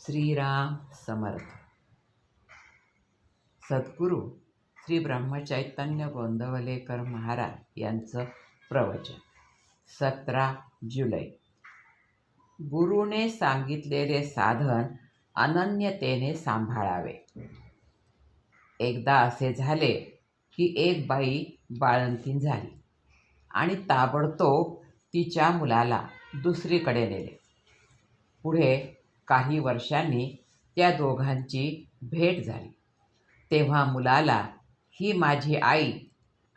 श्रीराम समर्थ. सद्गुरू श्री ब्रह्मचैतन्य गोंदवलेकर महाराज यांचं प्रवचन सतरा जुलै. गुरुने सांगितलेले साधन अनन्यतेने सांभाळावे. एकदा असे झाले की एक बाई बाळंती झाली आणि ताबडतोब तिच्या मुलाला दुसरीकडे नेले. पुढे काही वर्षांनी त्या दोघांची भेट झाली. तेव्हा मुलाला ही माझी आई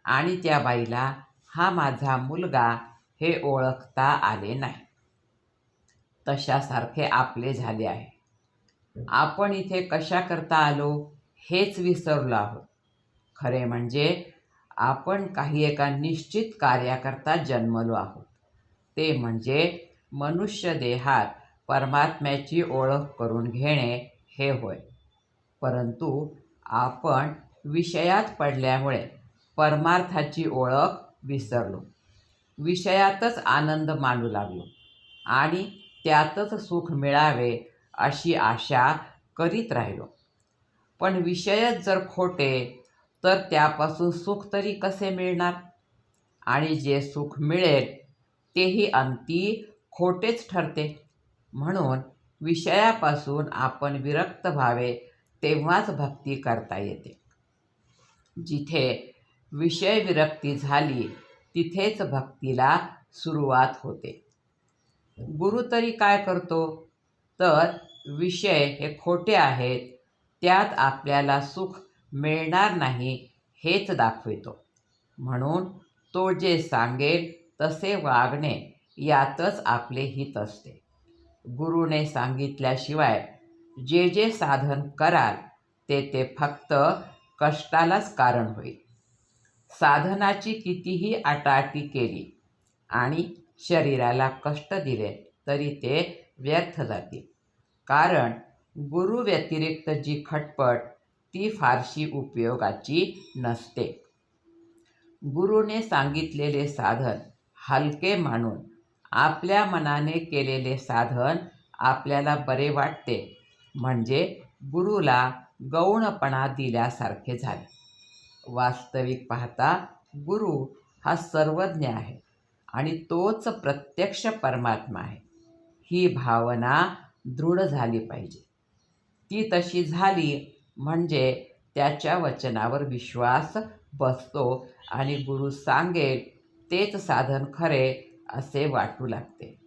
आणि त्या बाईला हा माझा मुलगा हे ओळखता आले नाही. तशासारखे आपले झाले आहे. आपण इथे कशा करता आलो हेच विसरलो आहोत. खरे म्हणजे आपण काही एका निश्चित कार्याकरता जन्मलो आहोत. ते म्हणजे मनुष्य देहात परमात्म्याची ओळख करून घेणे हे होय. परंतु आपण विषयात पडल्यामुळे परमार्थाची ओळख विसरलो. विषयातच आनंद मानू लागलो आणि त्यातच सुख मिळावे अशी आशा करीत राहिलो. पण विषयच जर खोटे तर त्यापासून सुख तरी कसे मिळणार? आणि जे सुख मिळेल तेही अंती खोटेच ठरते. म्हणून विषयापासून आपण विरक्त व्हावे तेव्हाच भक्ती करता येते. जिथे विषय विरक्ती झाली तिथेच भक्तीला सुरुवात होते. गुरु तरी काय करतो? तर विषय हे खोटे आहेत त्यात आपल्याला सुख मिळणार नाही हेच दाखवितो. म्हणून तो जे सांगेल तसे वागणे यातच आपले हित असते. गुरुने सांगितल्याशिवाय जे जे साधन कराल ते ते फक्त कष्टालाच कारण होईल. साधनाची कितीही आटाआटी केली आणि शरीराला कष्ट दिले तरी ते व्यर्थ जातील. कारण गुरु व्यतिरिक्त जी खटपट ती फारशी उपयोगाची नसते. गुरुने सांगितलेले साधन हलके मानून आपल्या मनाने केलेले साधन आपल्याला बरे वाटते. म्हणजे गुरुला गौणपणा दिल्यासारखे झाले. वास्तविक पाहता गुरु हा सर्वज्ञ आहे आणि तोच प्रत्यक्ष परमात्मा आहे. ही भावना दृढ झाली पाहिजे. ती तशी झाली म्हणजे त्याच्या वचनावर विश्वास बसतो आणि गुरु सांगेल तेच साधन खरे असे वाटू लागते.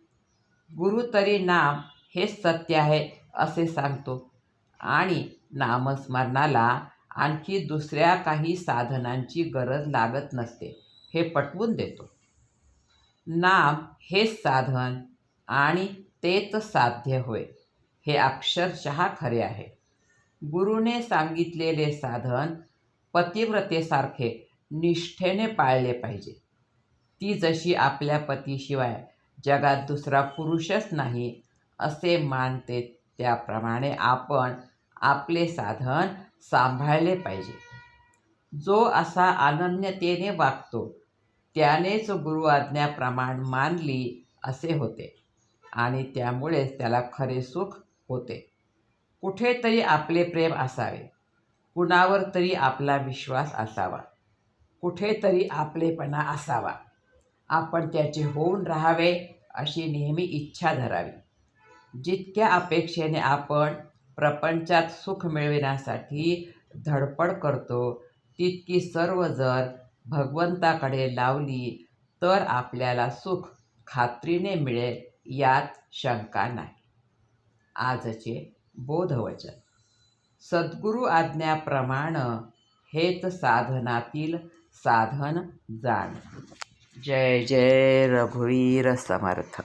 गुरु तरी नाम हेच सत्य आहे असे सांगतो. आणि नामस्मरणाला आणखी दुसऱ्या काही साधनांची गरज लागत नसते हे पटवून देतो. नाम हेच साधन आणि तेच साध्य होय हे अक्षरशः खरे आहे. गुरुने सांगितलेले साधन पतिव्रतेसारखे निष्ठेने पाळले पाहिजे. ती जशी आपल्या पतीशिवाय जगात दुसरा पुरुषच नाही असे मानते त्याप्रमाणे आपण आपले साधन सांभाळले पाहिजे. जो असा अनन्यतेने वागतो त्यानेच गुरु आज्ञा प्रमाण मानली असे होते आणि त्यामुळेच त्याला खरे सुख होते. कुठेतरी आपले प्रेम असावे कुणावर तरी आपला विश्वास असावा कुठेतरी आपलेपणा असावा. आपण त्याचे होऊन राहावे अशी नेहमी इच्छा धरावी. जितक्या अपेक्षेने आपण प्रपंचात सुख मिळविण्यासाठी धडपड करतो तितकी सर्व जर भगवंताकडे लावली तर आपल्याला सुख खात्रीने मिळेल यात शंका नाही. आजचे बोधवचन. सद्गुरू आज्ञाप्रमाण हेच साधनातील साधन जाण. जय जय रघुवीर समर्थ।